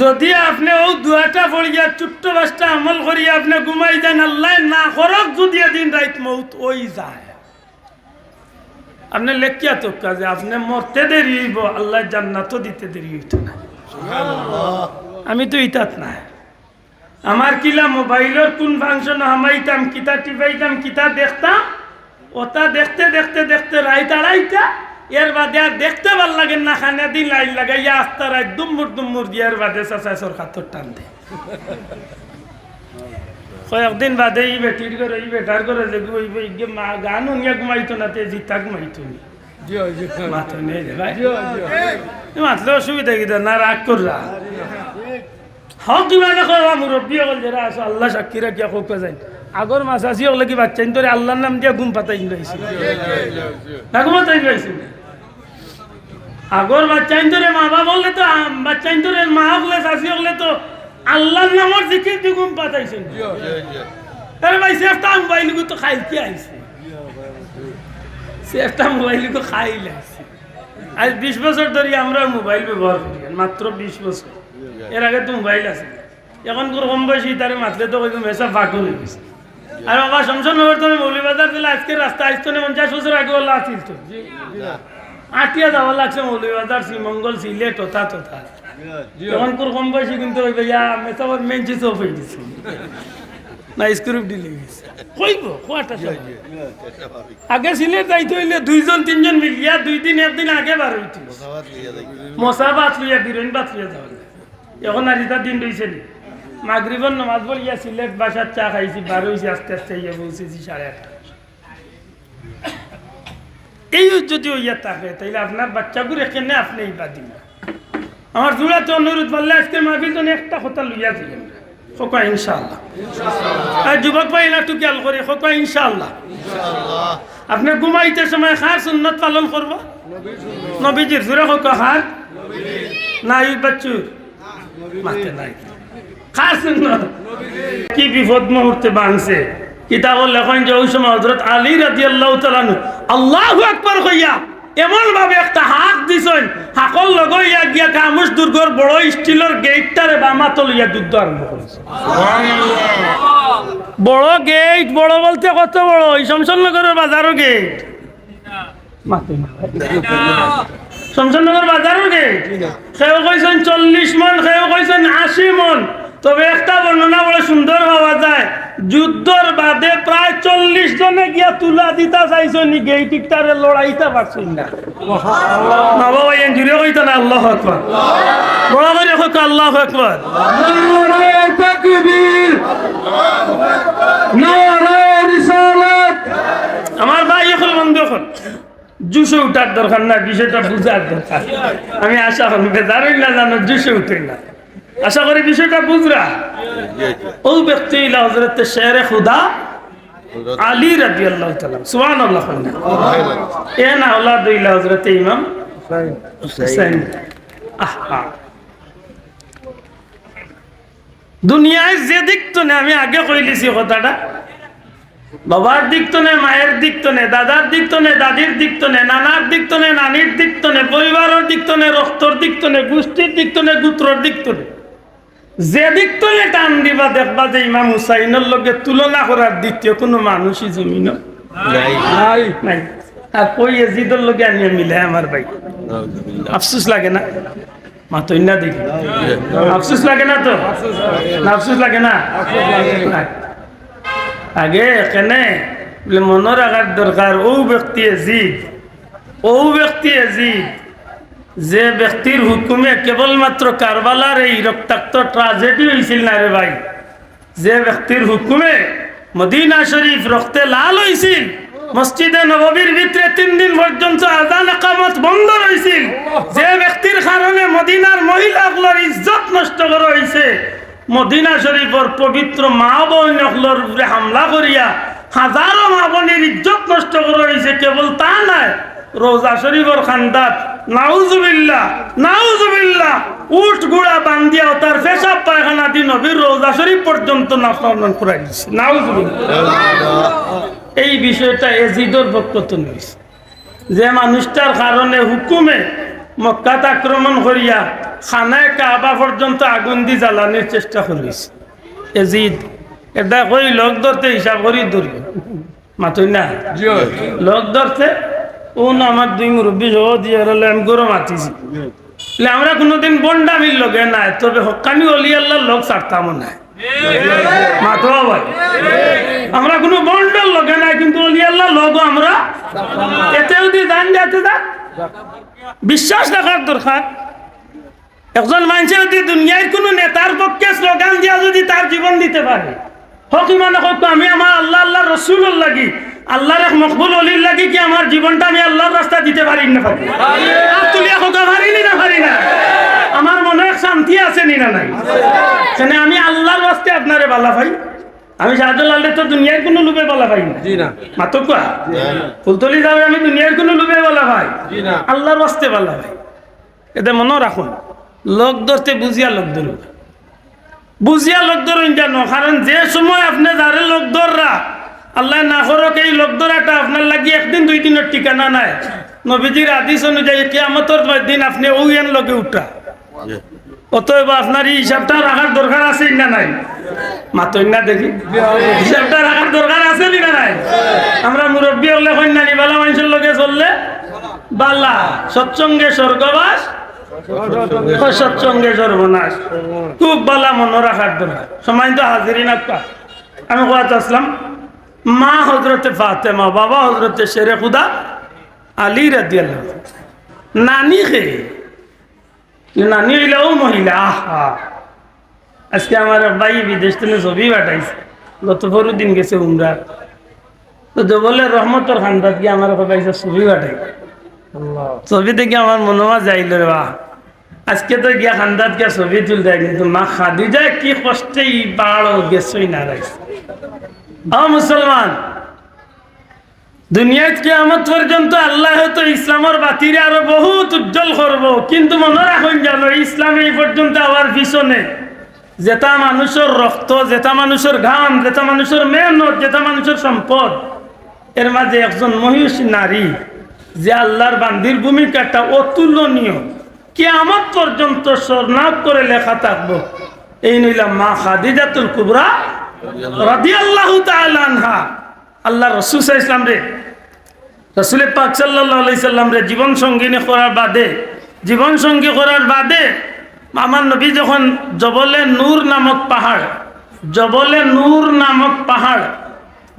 যদি আপনি ও দুয়াটা পড়িয়া ছোট্ট বাসটা আমল করিয়া আপনি ঘুমাই যান আল্লাহ না করক যদি এদিন রাইত মৌত ওই যায়। আপনি লেখিয়া তো কাজে আপনি মরতে দেরি হইব আল্লাহ জান্নাতও দিতে দেরি হইত না। আমি তো ইতাত না আমার কিলা মোবাইলের কোন ফাংশন হামাইতাম কিতা টিপাইতাম কিতা দেখতাম ওটা দেখতে দেখতে দেখতে রাইত আড়াইটা এর বাদে আর দেখতে ভালো লাগে না খানে দিন লাইন লাগাইয়া আস্তা রাত দুম্মুর দুম্মুর দিয়ে এর বাদে চাচা সরকার টান দে। কয়েকদিন বাদে ই বেটির করে ই বেটার করে যে গান উনিয়া ঘুমাইতো না তে জিতা ঘুমাইতো নি। মাতলে অসুবিধা কি না রাগ কররা হক কিবা দেখো মুরব্বী হল যারা আছে আল্লাহ সাক্ষী রাখিয়া খুব যায় আগর মাছ আসি হলে কি বাচ্চা ধরে আল্লাহর নাম দিয়া ঘুম পাতাই রয়েছে না ঘুমাতাই রয়েছে আগর বাচ্চা ধরে মা বাবা বললে তো বাচ্চা ধরে মা হলে শাশি হলে তো আল্লাহর নামর জিকির দিয়ে ঘুম পাতাইছে আরে ভাই সেফটা মোবাইল তো খাইতে আইছে? সেফটা মোবাইল তো খাইলে আইছে। আজ বিশ বছর ধরে আমরা মোবাইল ব্যবহার করি মাত্র বিশ বছর। এর আগে তো মোবাইল আছে। এখন করে কম বয়সী তারে মাতলে তো কইব মেসা ফাঁকু হয়ে গেছে। আর বাবা শমশান নগর তুমি মৌলিবাজার দিলে আজকে রাস্তা আসতো না পঞ্চাশ বছর আগে ওলা আসিল তো। আটিয়া যাওয়া লাগছে মৌলিবাজার শ্রীমঙ্গল সিলেট ওথা তোথা। এখন করে কম বয়সী কিন্তু ওই ভাইয়া মেসাবার মেন চিজ অফ গেছে। না স্ক্রিপ্ট দিলে কইব কোয়াটা আগে সিলেট যাইতে হইলে দুইজন তিনজন মিলিয়া দুই দিন একদিন আগে বার হইতো মশা বাত লইয়া বিরন বাত লইয়া যাওয়া এখন আর ইতার দিন রয়েছে নি। মাগরিবর নমাজ বলিয়া সিলেট বাসার চা খাইছি বার হয়েছি আস্তে আস্তে ইয়ে পৌঁছেছি সাড়ে আটটা। এই যদি ইয়া থাকে তাইলে আপনার বাচ্চাগুলো এখানে আপনি ইবা দিন আমার জুড়াতে অনুরোধ বললে আজকে মাহফিল জন্য একটা কথা লইয়া দিলেন খোকা ইনশাআল্লাহ। আর যুবক ভাই না একটু খেয়াল করে খোকা ইনশাআল্লাহ। আপনি ঘুমাইতে সময় খার সুন্নত পালন করব? নবীজির জুড়ে খোকা খার নাই বাচ্চুর মাতে নাই। খার সুন্নত। কি বিপদ মুহূর্তে বাংছে কিতাবল লেখন যে ওই সময় হজরত আলী রাজি আল্লাহ তালানু আল্লাহ একবার কইয়া এমন ভাবে একটা হাত দিছেন হাকল লগাইয়া গিয়া কামুস দুর্গর বড় স্টিলের গেটটারে বামা তলিয়া যুদ্ধ আরম্ভ করেছে। বড় গেট বড় বলতে কত বড়? এই শমশানগরের বাজারও গেট শমশানগর বাজারও গেট সেও কইছেন চল্লিশ মন সেও কইছেন আশি মন। তবে একটা বর্ণনা বড় সুন্দর পাওয়া যায়। যুদ্ধর বাদে প্রায় চল্লিশ জনে গিয়া তুলা দিতা চাইছ নি গেইটিকটারে লড়াইতে পারছেন না। না বাবা এন জুড়ে কইতো না আল্লাহ আকবার। বড় করে হোক আল্লাহ আকবার। আমার ভাই এখন বন্ধু এখন। জুসে উঠার দরকার না বিষয়টা বুঝার দরকার। আমি আশা করি বেজারই না জানো জুসে উঠে না। আশা করি বিষয়টা বুঝরা ও ব্যক্তি হজরত শের খুদা আলী রাজি আল্লাহ সুবান আল্লাহ এ না ওলাদ ইলা হজরত ইমাম দুনিয়ায় যে দিক তো না আমি আগে কইলিছি কথাটা বাবার দিক তো নে মায়ের দিক তো নে দাদার দিক তো নে দাদির দিক তো নে নানার দিক তো নে নানির দিক তো নে পরিবারের দিক তো নে রক্তর দিক তো নে গোষ্ঠীর দিক তো নে গুত্রর দিক তো নে যে দিক তো টান দিবা দেখবা যে ইমাম হুসাইনের লগে তুলনা করার দ্বিতীয় কোনো মানুষই জমিন নাই। আর কই এজিদর লগে আনিয়ে মিলে আমার ভাই। আফসুস লাগে না? মাতই না দেখি। আফসুস লাগে না তো? আফসুস লাগে না। আগে এখানে বলে মনে রাখার দরকার। ও ব্যক্তি এজিদ ও ব্যক্তি এজিদ। যে ব্যক্তির হুকুমে কেবলমাত্র কারবালার এই রক্তাক্ত ট্রাজেডি হয়েছিল না রে ভাই যে ব্যক্তির হুকুমে মদিনা শরীফ রক্তে লাল হয়েছিল মসজিদে নববীর ভিতরে তিন দিন পর্যন্ত আজান একামত বন্ধ রয়েছিল যে ব্যক্তির কারণে মদিনার মহিলাগুলোর ইজ্জত নষ্ট করা হয়েছে মদিনা শরীফর পবিত্র মা বোনগুলোর উপরে হামলা করিয়া হাজারো মা বোনের ইজ্জত নষ্ট করা হয়েছে কেবল তা নয় রোজা শরীফর খান্দাত উঠ গুড়া বান্ধিয়া তার পেশাব পায়খানা দি নবীর রোজা শরীফ পর্যন্ত নাফরমান করাই দিছে। এই বিষয়টা এজিদর নিয়েছে যে মানুষটার কারণে হুকুমে মক্কাত আক্রমণ করিয়া খানায় কাবা পর্যন্ত আগুন দি জ্বালানির চেষ্টা করিস এজিদ এটা কই লোক ধরতে হিসাব করি ধরি মাতুই না? লোক ধরতে? ও না আমার দুই মুরব্বী সহ দিয়ে আমি গরম বলে আমরা কোনোদিন বন্ডামির লগে নাই, তবে হকানি অলি আল্লাহর লোক ছাড়তাম না। মাতো ভাই। আমরা কোনো বন্ডার লগে নাই, কিন্তু অলি আল্লাহ লোক আমরা এতে যদি দান যাতে দা বিশ্বাস রাখার দরকার। একজন মানুষের যদি দুনিয়ার কোনো নেতার পক্ষে স্লোগান দিয়া যদি তার জীবন দিতে পারে, হোক ইমান হোক আমি আমার আল্লাহ আল্লাহ রসুল লাগি আল্লাহর এক মকবুল অলির লাগি কি আমার জীবনটা আমি আল্লাহর রাস্তা দিতে পারি না পারি তুলিয়া হোক পারি না পারি না? আমার মনে এক শান্তি আছে নি না নাই? সেনে আমি আল্লাহর রাস্তে আপনারে বালা ভাই। আমি শাহজুল আল্লাহ তো দুনিয়ার কোনো লুবে বলা ভাই না। জি না। মাতো কোয়া? ফুলতলি যাবে আমি দুনিয়ার কোনো লুবে বলা ভাই। জি না। আল্লাহর বাস্তে বলা ভাই। এতে মনে রাখুন লোক ধরতে বুঝিয়া লোক ধরুন বুঝিয়া লোক ধরুন জানো কারণ যে সময় আপনি যারে লোক ধররা আল্লাহ না করক এই লোক ধরাটা আপনার লাগি একদিন দুই দিনের ঠিকানা নাই। নবীজির আদেশ অনুযায়ী কিয়ামতর দিন আপনি ওইয়ান লোকে উঠা। অতএব আপনার এই হিসাবটা রাখার দরকার আছে না নাই? মাতই না দেখি। হিসাবটা রাখার দরকার আছে না নাই? আমরা মুরব্বী হলে মানুষের চললে? বালা সৎসঙ্গে স্বর্গবাস সৎসঙ্গে সর্বনাশ। খুব বালা মনে রাখার দরকার। সময় তো হাজিরি না আমি কোয়াত আসলাম। মা হজরতে ফাতেমা বাবা হজরতে শেরে খুদা আলী রাদি নানি খে নানি হইলেও মহিলা আহা। আজকে আমার ভাই বিদেশ থেকে ছবি পাঠাইছে। গত পরু দিন গেছে উমরা। তো জবলে রহমতর খান্দাত গিয়ে আমার পাইছে ছবি পাঠাই ছবি দেখে আমার মনোমা যাইল রে বাহ আজকে তো গিয়া খান্দাত গিয়া ছবি তুল দেয় কিন্তু মা খাদি যায় কি কষ্টে বাড়ো গেছই না রাইছে। ও মুসলমান, দুনিয়াত কিয়ামত পর্যন্ত আল্লাহ হয়তো ইসলামের বাতিরে আরও বহুত উজ্জ্বল করব। কিন্তু মনে রাখুন জানো, ইসলাম এই পর্যন্ত আবার পিছনে যেটা মানুষের রক্ত, যেটা মানুষের ঘাম, যেটা মানুষের মেহনত, যেটা মানুষের সম্পদ, এর মাঝে একজন মহিষী নারী যে আল্লাহর বান্দির ভূমিকাটা অতুলনীয়, কিয়ামত পর্যন্ত স্বর্ণাপ করে লেখা থাকব। এই নিলাম মা খাদিজাতুল কুবরা রাদিয়াল্লাহু তাআলা আনহা। আল্লাহ রসুল ইসলাম রে, রসুল পাক সাল্লাহ সাল্লাম রে জীবন সঙ্গিনী করার বাদে, জীবন সঙ্গী করার বাদে, আমার নবী যখন জবলে নূর নামক পাহাড়, জবলে নূর নামক পাহাড়,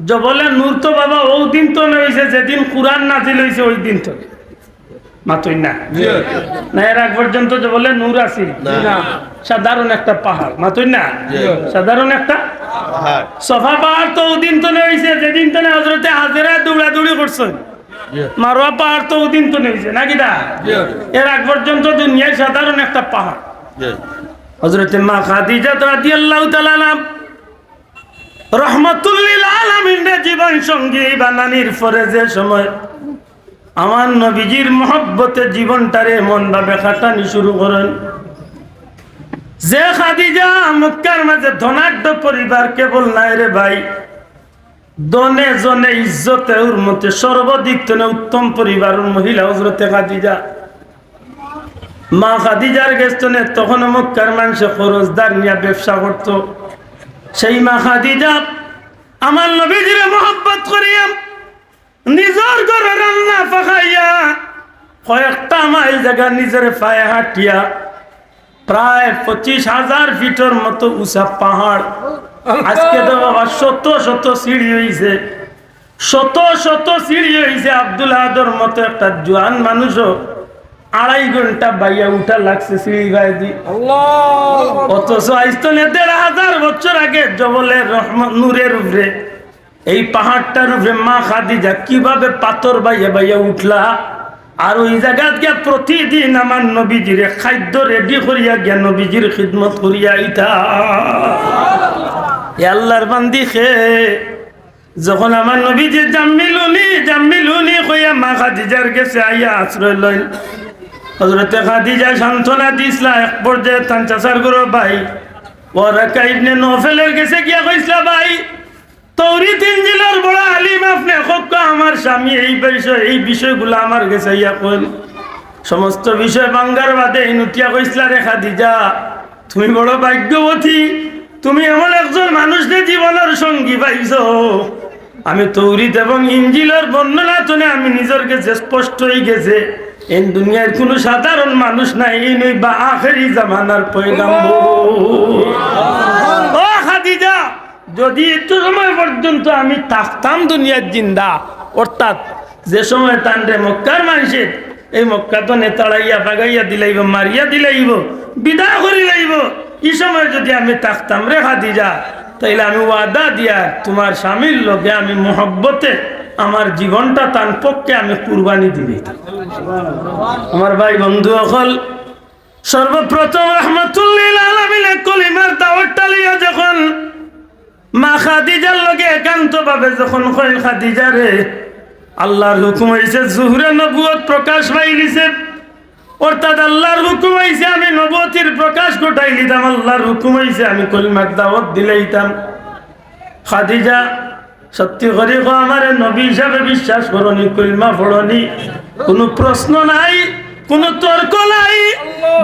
জবলে নূর তো বাবা ওই দিন তো হয়েছে যেদিন কোরআন নাজিল হয়েছে ওই দিন তো। মাতই না। না এর আগ পর্যন্ত জবলে নূর আসিল। সাধারণ একটা পাহাড় মাতই না? সাধারণ একটা সফা পাহাড় তো ওদিন তো হয়েছে যেদিন তো হজরতে হাজেরা দৌড়াদৌড়ি করছেন মারোয়া পাহাড় তো ওদিন তো হয়েছে নাকি দা? এর আগ পর্যন্ত দুনিয়ায় সাধারণ একটা পাহাড়। হজরতে মা খাদিজা রাদিয়াল্লাহু তাআলা নাম রহমতুল্লিল আলামিনের জীবন সঙ্গী বানানির পরে যে সময় আমার নবীজির মহব্বতে জীবনটারে এমন ভাবে খাটানি শুরু করেন। যে খাদিজা মক্কার মাঝে ধনাঢ্য পরিবার কেবল নাই রে ভাই, দনে জনে ইজ্জতে ওর মতে সর্বাধিক তনে উত্তম পরিবার মহিলা হজরতে খাদিজা। মা খাদিজার গেস্তনে তখন মক্কার মানুষে খরচদার নিয়ে ব্যবসা করত। সেই মা খাদিজা আমার নবীজিরে মহব্বত করিয়া নিজের ঘরে রান্না পাকাইয়া কয়েকটা মাইল জায়গা নিজের পায়ে হাঁটিয়া প্রায় পঁচিশ হাজার ফিটের মতো উঁচা পাহাড়। আজকে তো বাবা শত শত সিঁড়ি হয়েছে শত শত সিঁড়ি হয়েছে আব্দুল আদর মতো একটা জোয়ান মানুষও। আড়াই ঘণ্টা বাইয়া উঠা লাগছে সিঁড়ি গায়ে দি অথচ আইস্তনে দেড় হাজার বছর আগে জবলের রহমান নূরের উপরে এই পাহাড়টার উপরে মা খাদিজা কীভাবে পাথর বাইয়া বাইয়া উঠলা? আর ওই জায়গাত গিয়া প্রতিদিন আমার নবীজির খাদ্য রেডি করিয়া গিয়া নবীজির খিদমত করিয়া ইতা আল্লাহর বান্দি খে। যখন আমার নবীজি জাম্মিলুনি জাম্মিলুনি কইয়া মা খাদিজার গেছে আইয়া আশ্রয় লইল হজরতে খাদিজা সান্ত্বনা দিসলা, এক পর্যায়ে তান চাষার করো ভাই। ওরা কাইবনে নফেলের গেছে গিয়া কইসলা, ভাই স্বামী এই এই সমস্ত বিষয় বাদে তুমি একজন জীবনের সঙ্গী পাইছ। আমি তৌরিত এবং ইঞ্জিলের বর্ণনা শুনে আমি নিজের কাছে স্পষ্ট হয়ে গেছে, এই দুনিয়ার কোনো সাধারণ মানুষ নাই বা আখেরি জামানার খাদিজা যদি একটু সময় পর্যন্ত আমি থাকতাম দুনিয়ার জিন্দা, অর্থাৎ যে সময় তান্ডে মক্কার মানুষের এই মক্কা তো নেতাড়াইয়া বাগাইয়া দিলাইব, মারিয়া দিলাইব, বিদায় করি লাইব, এই সময় যদি আমি থাকতাম রে খাদিজা, তাইলে আমি ওয়াদা দিয়া তোমার স্বামীর লোকে আমি মহব্বতে আমার জীবনটা তার পক্ষে আমি কুরবানি দিবি আমার ভাই বন্ধু অকল, সর্বপ্রথম রহমতুল্লিল আলমিনে কলিমার দাওয়াতটা লইয়া যখন মা খাদিজার লগে একান্ত ভাবে যখন কইন খাদিজা রে আল্লাহর হুকুম হইছে জুহরে নবুয়ত প্রকাশ পাই গেছে অর্থাৎ আল্লাহর হুকুম হইছে আমি নবতির প্রকাশ ঘটাই দিতাম আল্লাহর হুকুম হইছে আমি কলিমার দাওয়াত দিলাইতাম। খাদিজা সত্যি করে গো আমার নবী হিসাবে বিশ্বাস করনি কলিমা পড়নি। কোনো প্রশ্ন নাই কোনো তর্ক নাই।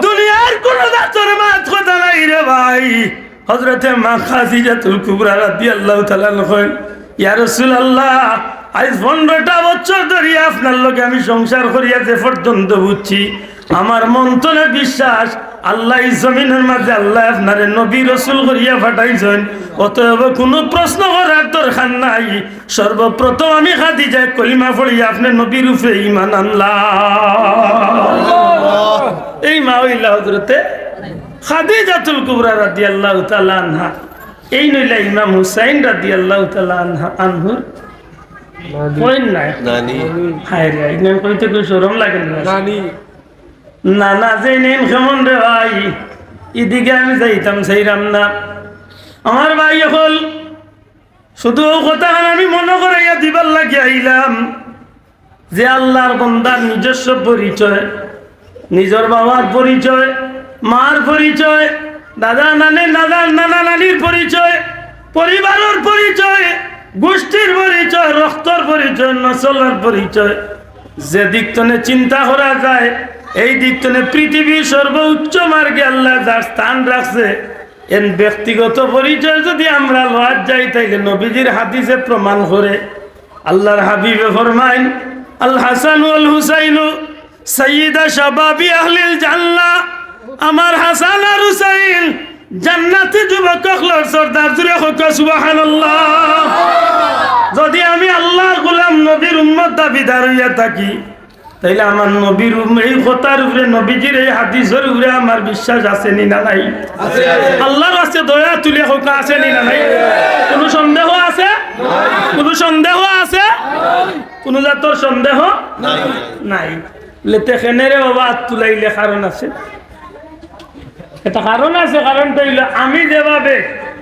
দুনিয়ার কোনো দাঁতর মাত কথা নাই রে ভাই। হজরতে মা খাদিজাতুল কুবরা রাদিয়াল্লাহু তাআলা কইন ইয়া রাসূলুল্লাহ আজ পনেরোটা বছর ধরে আপনার লোকে আমি সংসার করিয়াছে পর্যন্ত বুঝছি। আমার মন্তনে বিশ্বাস আল্লাহ এই জমিনের মাঝে আল্লাহ আপনারে নবী রসুল করিয়া পাঠাইছেন। অতএব কোনো প্রশ্ন করার দরকার নাই। সর্বপ্রথম আমি খাদি যাই কলিমা পড়িয়া আপনার নবীর উপরে ইমান আনলাম। এই মা হইলা হজরতে খাদিজাতুল কুবরা রাদিয়াল্লাহু তাআলা আনহা। এই নইলা ইমাম হুসাইন রাদিয়াল্লাহু তাআলা আনহা আনহুর নানি। যে কেমন রে ভাই? এদিকে আমি যাইতাম সেইরাম না। আমার ভাই হল শুধু কথা আমি মনে করাইয়া দিবার লাগে আইলাম যে আল্লাহর বন্দার নিজস্ব পরিচয় নিজের বাবার পরিচয় মার পরিচয়, দাদা নানে, দাদা নানা নানির পরিচয়, পরিবারের পরিচয়, গোষ্ঠীর পরিচয়, রক্তর পরিচয়, নসলের পরিচয়। যে দিকতনে চিন্তা করা যায়, এই দিকতনে পৃথিবীর সর্বোচ্চ মার্গে আল্লাহ যার স্থান রাখছে। এন ব্যক্তিগত পরিচয় যদি আমরা লওয়ার যাই, তাইলে নবীজির হাদিসে প্রমাণ করে। আল্লাহর হাবিবে ফরমাইন, আল হাসান আল হুসাইনু সৈয়দা শাবাবি আহলিল জান্নাহ। আমার হাসান আর হুসাইন জান্নাতি যুবক হলর সর্দার জুড়ে হোক সুবহানাল্লাহ। যদি আমি আল্লাহর গোলাম নবীর উম্মত দাবিদার হইয়া থাকি তাইলে আমার নবীর এই কথার উপরে নবীজির এই হাদিসের উপরে আমার বিশ্বাস আছে নি না নাই আল্লাহর আছে দয়া তুলে হোক আছে নি না নাই? কোনো সন্দেহ আছে? কোনো সন্দেহ আছে? কোনো জাতর সন্দেহ? নাই। লেতে খেনেরে বাবা তুলাইলে কারণ আছে? এটা কারণ আছে কারণটা হইল আমি যেভাবে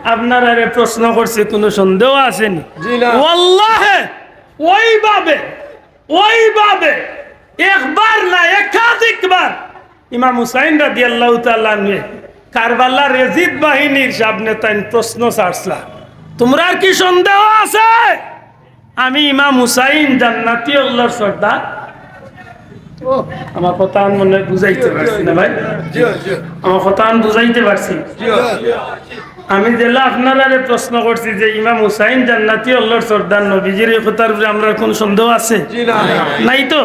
আপনার আরে প্রশ্ন করছি কোনো সন্দেহ আসেনি। ওইভাবে ওইভাবে একবার না একাধিকবার ইমাম হুসাইন রাদি আল্লাহ তাল্লাহে কারবাল্লা রেজিদ বাহিনীর সামনে তাই প্রশ্ন ছাড়ছলা তোমরা কি সন্দেহ আছে? আমি ইমাম হুসাইন জান্নাতি আল্লাহর সর্দার আমার কথা মনে বুঝাইতে পারছি না ভাই। আমার কথা আমি বুঝাইতে পারছি। আমি যেলা আপনারা প্রশ্ন করছি যে ইমাম হুসাইন জান্নাতি আল্লাহর সর্দার নবীজির এই কথার উপরে আমরা কোন সন্দেহ আছে? নাই তো?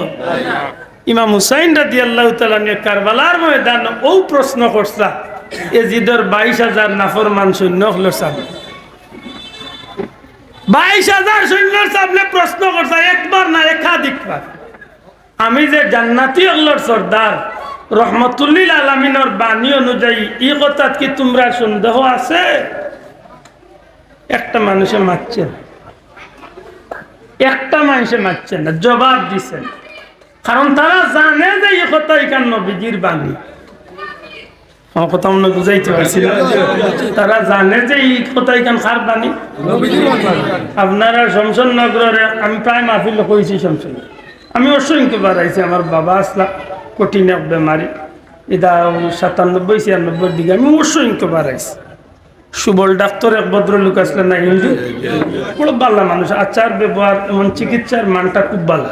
ইমাম হুসাইন রাদি আল্লাহ তালানিয়ে কারবালার ময়দান ও প্রশ্ন করছা এজিদর বাইশ হাজার নাফরমান সৈন্য হলোর সামনে বাইশ হাজার সৈন্যর সামনে প্রশ্ন করছা একবার না একাধিকবার। আমি যে জান্নাতি আল্লাহর সর্দার রহমতুল্লিল আলমিনের বাণী অনুযায়ী এই কথাত কি তোমরা সন্দেহ আছে? একটা মানুষে মারছেন একটা মানুষে মারছেন না জবাব দিছেন কারণ তারা জানে যে এই কথা এখান নবীজির বাণী। আমার কথা হয় বুঝাইতে পারছি তারা জানে যে এই কথা এখান খার বাণী? আপনারা শমশন নগরের আমি প্রায় মাহফিল কইছি শমশন আমি অসংখ্য বাড়াইছি আমার বাবা আসলা, কঠিন এক বেমারি। এটা সাতানব্বই, ছিয়ানব্বই দিকে আমি অসংখ্য বাড়াইছি সুবল ডাক্তার, এক ভদ্রলোক আসলে না, হিন্দু। বড় বাল্লা মানুষ, আচার ব্যবহার, এমন চিকিৎসার মানটা খুব ভালো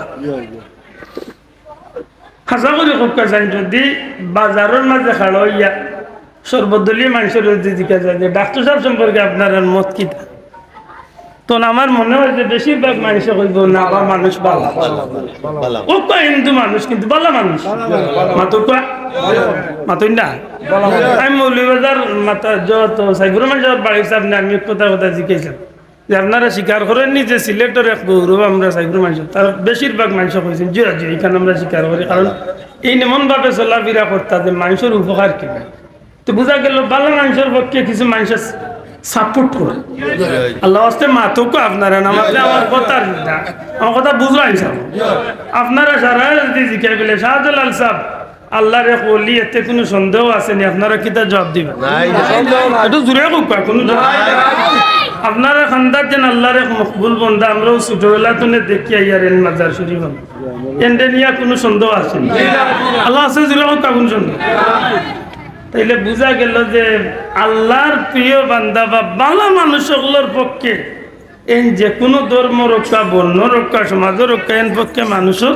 হাসা করে খুব কাছেন যদি বাজারের মাঝে খাড়ো ইয়া সর্বদলীয় মানুষের যদি জিজ্ঞাসা যে ডাক্তার সাহেব সম্পর্কে আপনার মত কি? তো আমার মনে হয় যে বেশিরভাগ মানুষ কইব না মানুষ ও কয়, হিন্দু মানুষ, কিন্তু মানুষ। কয় না আমি মাতা যত বাড়ির সামনে আমি কথা কথা জিজ্ঞাসা যে আপনারা স্বীকার করেননি যে সিলেটের এক গৌরব আমরা সাইফুর মানুষ তার বেশিরভাগ মানুষ কইছেন জি জি এখানে আমরা স্বীকার করি। কারণ এই এমনভাবে চলাফেরা করতা যে মানুষের উপকার কি হয়। তো বোঝা গেল ভালো মানুষের পক্ষে কিছু মানুষের সাপোর্ট করে। আল্লাহ আসতে মাতুক আপনারা না মাত্রে আমার কথা না। আমার কথা বুঝলাই সব আপনারা সারা যদি জিজ্ঞাসা করলে শাহজালাল সাহেব আল্লাহর এক ওলি এতে কোনো সন্দেহ আসেনি আপনারা কিতা জবাব দিবেন? একটু জোরে কোক কোনো আপনারা খান্দার যেন আল্লাহর এক মকবুল বন্ধা আমরাও ছোটবেলা তো দেখি আইয়ার এন মাজার শরীফ এন্ডে নিয়ে কোনো সন্দেহ আসেনি আল্লাহ আছে জোরে কোক কোনো সন্দেহ? তাইলে বোঝা গেল যে আল্লাহর প্রিয় বান্দা বা ভালো মানুষগুলোর পক্ষে এন যে কোনো ধর্ম রক্ষা বর্ণ রক্ষা সমাজ রক্ষা এন পক্ষে মানুষের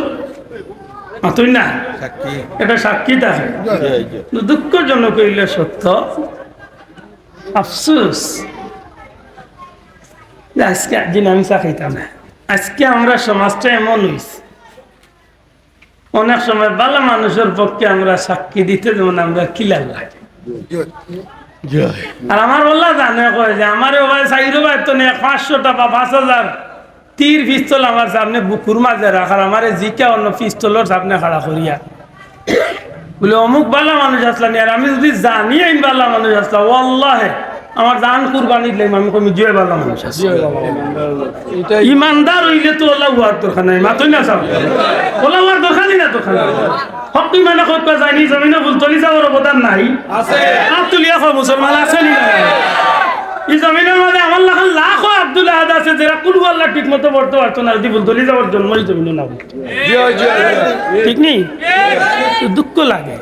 মাতই না। এটা সাক্ষী থাকে দুঃখজনক হইলে সত্য। আফসোস। আজকে একদিন আমি চা খাইতাম না। আজকে আমরা সমাজটা এমন হয়েছে অনেক সময় ভালো মানুষের পক্ষে আমরা সাক্ষী দিতে যেমন আমরা কিলার লাগে। আর আমার ওলা জানে, কয় যে আমার ভাই চাইরো ভাই তো নেই পাঁচশো টাকা, পাঁচ হাজার। তীর পিস্তল আমার সামনে বুকুর মাঝে রাখার, আমার জিকা অন্য পিস্তলের সামনে খাড়া করিয়া। বলে, অমুক বালা মানুষ আসলাম, আর আমি যদি জানি আইন বালা মানুষ আসলাম ওল্লাহে আমার দান কুরবানি দিলাম আমি কমি জয় বালা মানুষ ইমানদার হইলে তো ওলা হওয়ার দরকার নাই মাতই না সব ওলা হওয়ার দরকারই না হক মানে কত যায়নি জমিনে ভুল তলি যাওয়ার অবদান নাই। আছে। হাত তুলিয়া কয় মুসলমান আছে নি? এই জমিনের মাঝে আমার লাখান লাখ আব্দুল আহাদ আছে যারা কুলু আল্লাহ ঠিক মতো পড়তে পারতো না যদি ভুল তলি যাওয়ার জন্ম এই জমিনে না ঠিক নেই দুঃখ লাগে।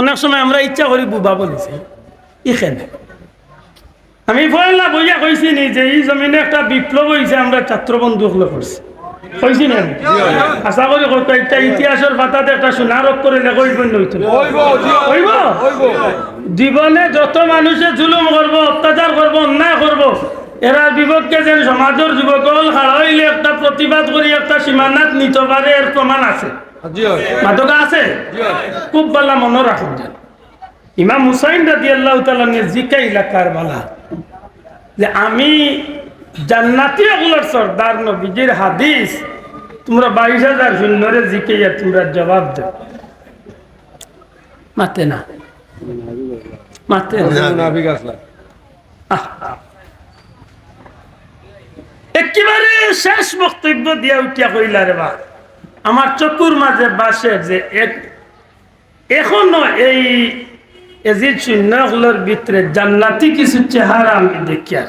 অনেক সময় আমরা ইচ্ছা করি বুবা বলেছি এখানে। আমি পয়লা বইয়া কইছি নি যে এই জমিনে একটা বিপ্লব হয়েছে আমরা ছাত্র বন্ধু হলে করছি। কইছি না? আশা করি কত একটা ইতিহাসের পাতাতে একটা সোনারক করে লেখইব নইতো হইব জীবনে যত মানুষে জুলুম করব অত্যাচার করব অন্যায় করব এরা বিপক্ষে যেন সমাজের যুবকল হারাইলে একটা প্রতিবাদ করি একটা সীমানাত নিতে পারে এর প্রমাণ আছে। মাদকা আছে? খুব বালা মনে রাখুন ইমাম হুসাইন রাজি আল্লাহ তালানের জিকা এলাকার বালা যে আমি জান্নাতি ওগুলোর সর্দার নবীজির হাদিস তোমরা বাইশ হাজার শূন্যরে জিকাইয়া তোমরা জবাব দেব মাতে না। মাতে। একেবারে শেষ বক্তব্য দিয়া উঠিয়া কইলা রে বা আমার চকুর মাঝে বাসের যে এক এখনও এই এজিদ শূন্যগুলোর ভিতরে জান্নাতি কিছু চেহারা আমি দেখি আর।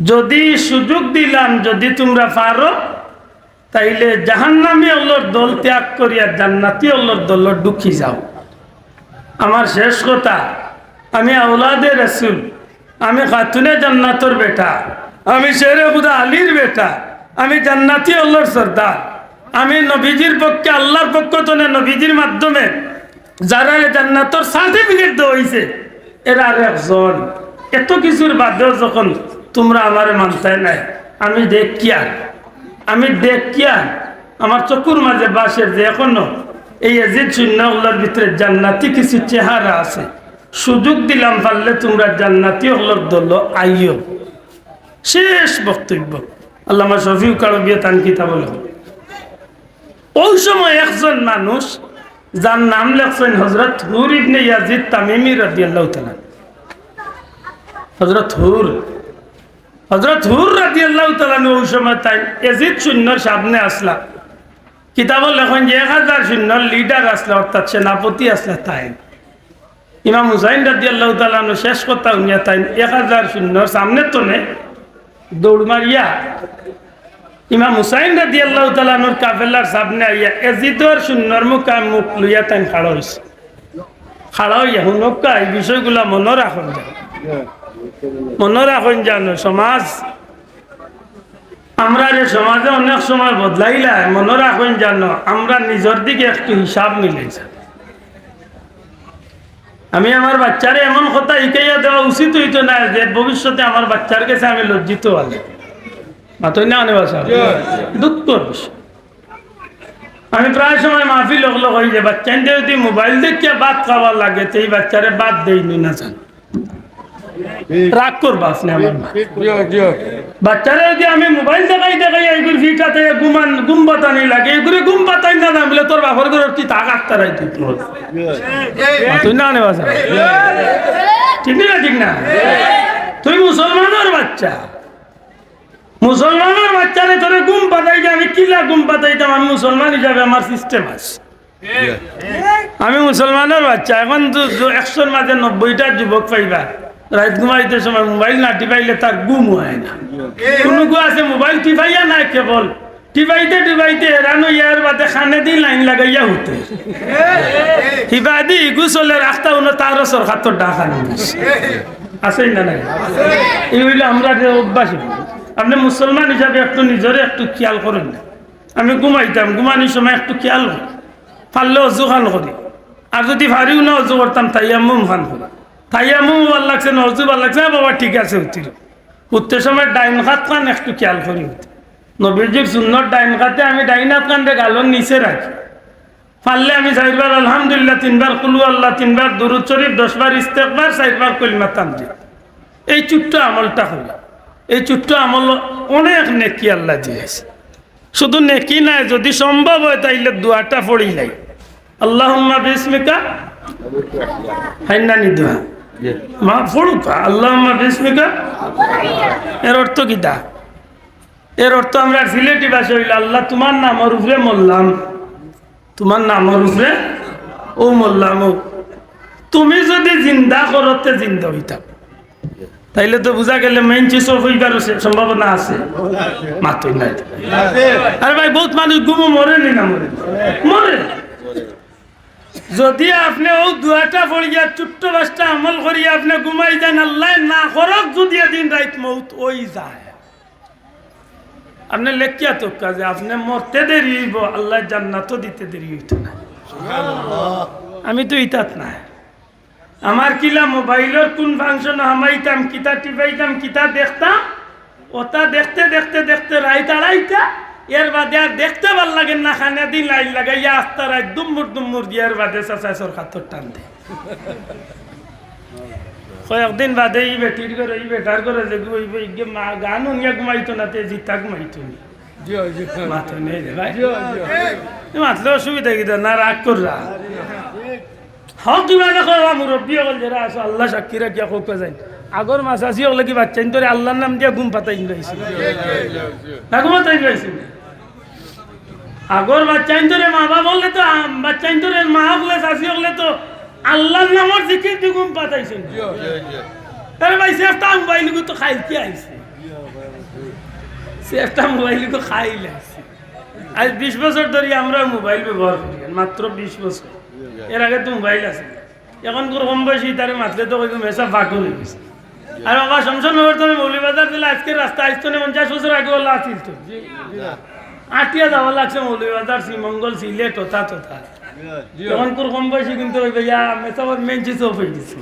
যদি সুযোগ দিলাম, যদি তোমরা পারো, তাইলে জাহান্নামি ওগুলোর দল ত্যাগ করিয়া জান্নাতি ওগুলোর দল ঢুকি যাও। আমার শেষ কথা, আমি আউলাদে রসুল, আমি খাতুনে জান্নাতর বেটা, আমি শেরে খুদা আলীর বেটা, আমি জান্নাতি আল্লাহর সর্দার, আমি নবীজির পক্ষে, আল্লাহর পক্ষ তো নবীজির মাধ্যমে যারা জান্নাতর সার্টিফিকেট দেওয়া হয়েছে এরা আর একজন। এত কিছুর বাদেও যখন তোমরা আমার মানতাই নাই, আমি দেখিয়া আমি দেখিয়া আমার চকুর মাঝে বাসের যে এখনও এই এজিদ শূন্যগুলোর ভিতরে জান্নাতি কিছু চেহারা আছে, সুযোগ দিলাম পারলে তোমরা জান্নাতি হলোর দল আইও শেষ বক্তব্য। আল্লামা শফিউ কারবিয়া তান কিতাব ওই সময় একজন মানুষ যার নাম লেখছেন হজরত হুর ইবনে ইয়াজিদ তামিমি রাদিয়াল্লাহু তাআলা। হজরত হুর। হজরত হুর রাদিয়াল্লাহু তাআলা ওই সময় তাই ইয়াজিদ শূন্যর সামনে আসলা। কিতাব লেখন যে এক হাজার শূন্যর লিডার আসলে, অর্থাৎ সেনাপতি আসলে তাই। ইমাম হুসাইন রাদিয়াল্লাহু তাআলা শেষ কথা উনিয়া তাই এক হাজার শূন্যর সামনে তো নে দৌড় মারিয়া ইমাম হুসাইন রাদি আল্লাহ তালানুর কাফেলার সামনে আইয়া এজিদর শূন্যর মুখা মুখ লইয়া তাই খাড়া হয়েছে খাড়া হইয়া হুনকা এই বিষয়গুলা মনে রাখুন যান। মনে রাখুন জানো সমাজ, আমরা যে সমাজে অনেক সময় বদলাইলা, মনে রাখবেন জানো আমরা নিজের দিকে একটু হিসাব মিলাইছি আমি আমার বাচ্চারে এমন কথা শিখাইয়া দেওয়া উচিত হইতো না যে ভবিষ্যতে আমার বাচ্চার কাছে আমি লজ্জিত হলে মাতই না অনেক বাসা দুঃখর বিষয়। আমি প্রায় সময় মাহফিল লগলো হই যে বাচ্চাইতে যদি মোবাইল দেখে ভাত খাওয়ার লাগে তো এই বাচ্চারে বাদ দেইনি না জান। রাগ করবা আপনি আমার বাচ্চারা যদি আমি মোবাইল দেখাই দেখাই এইগুলো ফিটাতে ঘুমান ঘুম বাতানি লাগে এইগুলো ঘুম বাতাই না না বলে তোর বাপর ঘরের কি তাক আত্মারাই তুই তুই না নেওয়া ঠিক না ঠিক না? তুই মুসলমানের বাচ্চা। মুসলমানের বাচ্চারে তোরে ঘুম পাতাই আমি কিলা ঘুম পাতাইতাম আমি মুসলমান হিসাবে আমার সিস্টেম আছে। আমি মুসলমানের বাচ্চা, এখন তো একশোর মাঝে নব্বইটা যুবক পাইবা। রাত ঘুমাইতে সময় মোবাইল না টিপাইলে তার গুম হয় না। কোনো আছে, মোবাইল টিপাইয়া নাই কেবল। টিপাইতে টিপাইতে হেরানো ইয়ার বাদে খানে লাইন লাগাইয়া হতে হিবা দি ইগু চলে, রাস্তা উনো তারও সরকার তোর ডাকা আছে না নাই? এই হইলে আমরা অভ্যাস আপনি মুসলমান হিসাবে একটু নিজরে একটু খেয়াল করেন না। আমি ঘুমাইতাম, ঘুমানোর সময় একটু খেয়াল করি। পারলে অজু খান করি। আর যদি পারিও না অজু করতাম, তাইয়ামুম খান করি। তাইয়ামুম ভালো লাগছে না, অজু ভালো লাগছে বাবা ঠিক আছে উঠিল। উঠতে সময় ডাইন হাত খান একটু খেয়াল করি উঠতে। নবীজির সুন্নত ডাইন খাতে আমি ডাইন হাত খান গালন নিচে রাখি। পারলে আমি চারবার আলহামদুলিল্লাহ তিনবার কুলু আল্লাহ, তিনবার দুরুদ শরীফ, দশবার ইস্তেকবার চারবার কলিমা তামজি এই ছোট্ট আমলটা হল। এই ছোট্ট আমল অনেক নেকি আল্লাহ দিয়েছে। শুধু নেকি নাই যদি সম্ভব হয় তাইলে দুয়াটা পড়ি নাই। আল্লাহ বিস্মিকা। হাইনানি দোয়া। মা পড়ুকা আল্লাহ বিস্মিকা। এর অর্থ কিতা এর অর্থ আমরা সিলেটি ভাষা হইল আল্লাহ তোমার নামর উপরে মরলাম। তোমার নামর উপরে ও মরলাম ও। তুমি যদি জিন্দা করতে জিন্দা হইতাম। তাইলে তো বোঝা গেলে মেইন চিজ হইবার সম্ভাবনা আছে। মাত্রই নাই। আরে ভাই, বহুত মানুষ গুমো মরে নি না মরে? মরে। যদি আপনি ও দুয়াটা পড়িয়া ছোট্ট বাসটা আমল করিয়া আপনি ঘুমাই যান, আল্লাহ না করক যদি দিন রাইত মৌত ওই যায়। আপনি লেখিয়া তো কাজে আপনি মরতে দেরি হইব, আল্লাহ জান্নাতও দিতে দেরি হইত না। আমি তো ইতাত না আমার কিলা মোবাইলের কোন ফাংশন হামাইতাম কিতা টিপাইতাম কিতা দেখতাম? ওটা দেখতে দেখতে দেখতে রাইত আড়াইটা এর বাদে আর দেখতে ভালো লাগে না খানে দিন লাইন লাগাইয়া আস্তা রাত দুম্মুর দুম্মুর দিয়ার বাদে চাচাই সরকার টান দে। কয়েকদিন বাদে এই বেটির করে এই বেটার করে যে গান উনিয়া ঘুমাইতো না তে জিতা ঘুমাইতো নি। মাথা নেই ভাই। মাতলে অসুবিধা কিতা না রাগ কররা আল্লাহ আগর মাছ আসি হলে কি বাচ্চাইন তোরে আল্লাহর নাম দিয়া ঘুম পাতাই রয়েছে আগর বাচ্চাইন তোরে মা বাবা বললে তো বাচ্চাইন তোরে মা হলে শাশি হলে তো আল্লাহর নামর পাতাইছেন আরে ভাই সেফটা মোবাইল তো খাই কি আইছে সেফটা মোবাইল তো খাইলে আজ বিশ বছর ধরে আমরা মোবাইল ব্যবহার করি মাত্র বিশ বছর এর আগে তো মোবাইল আছে। এখন তোর কম বয়সী তারে মাত্রে তো কইতো মেসা ফাঁকল হয়ে গেছে। আর বাবা নগর তুমি মৌলিবাজার দিলে আজকে রাস্তা আসতো না পঞ্চাশ বছর আগে ওলা আসিল তো। আটিয়া যাওয়া লাগছে মৌলিবাজার শ্রীমঙ্গল সিলেট ওথা তোথা তখন তোর কম বয়সী কিন্তু ওই ভাইয়া মেসাবার মেন চিজ অফ হয়ে গেছে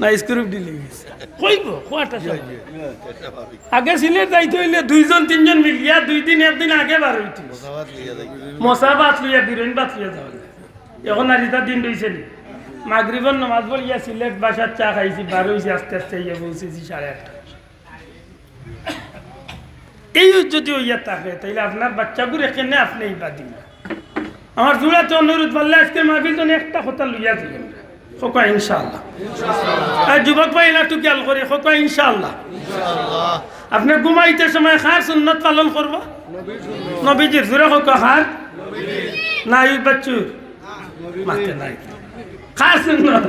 না স্ক্রিপ্ট দিলে গেছে। কইব কোয়াটা আগে সিলেট যাইতে হইলে দুইজন তিনজন মিলিয়া দুই দিন একদিন আগে বার হইতো। মশা বাত লইয়া বিরইন বাত লইয়া যাওয়া। এখন আর এটা দিন রয়েছে মাগরিবর নমাজ বলিয়া সিলেট বাসার চা খাইছি বার হয়েছি আস্তে আস্তে ইয়ে পৌঁছেছি সাড়ে আটটা এই যদি হইয়া থাকে তাইলে আপনার বাচ্চাগুলো এখানে আপনি বা দিন আমার জোড়াতে অনুরোধ বললে আজকে মাহফিল তো একটা কথা লইয়া দিলেন খোকা ইনশাআল্লাহ। আর যুবক ভাই না তুই খেয়াল করে খোকা ইনশাআল্লাহ। আপনি ঘুমাইতে সময় খার সুন্নত পালন করব? নবীজির জোরে খোকা খার? না এই বাচ্চু। মাতে নাই খার সুন্নত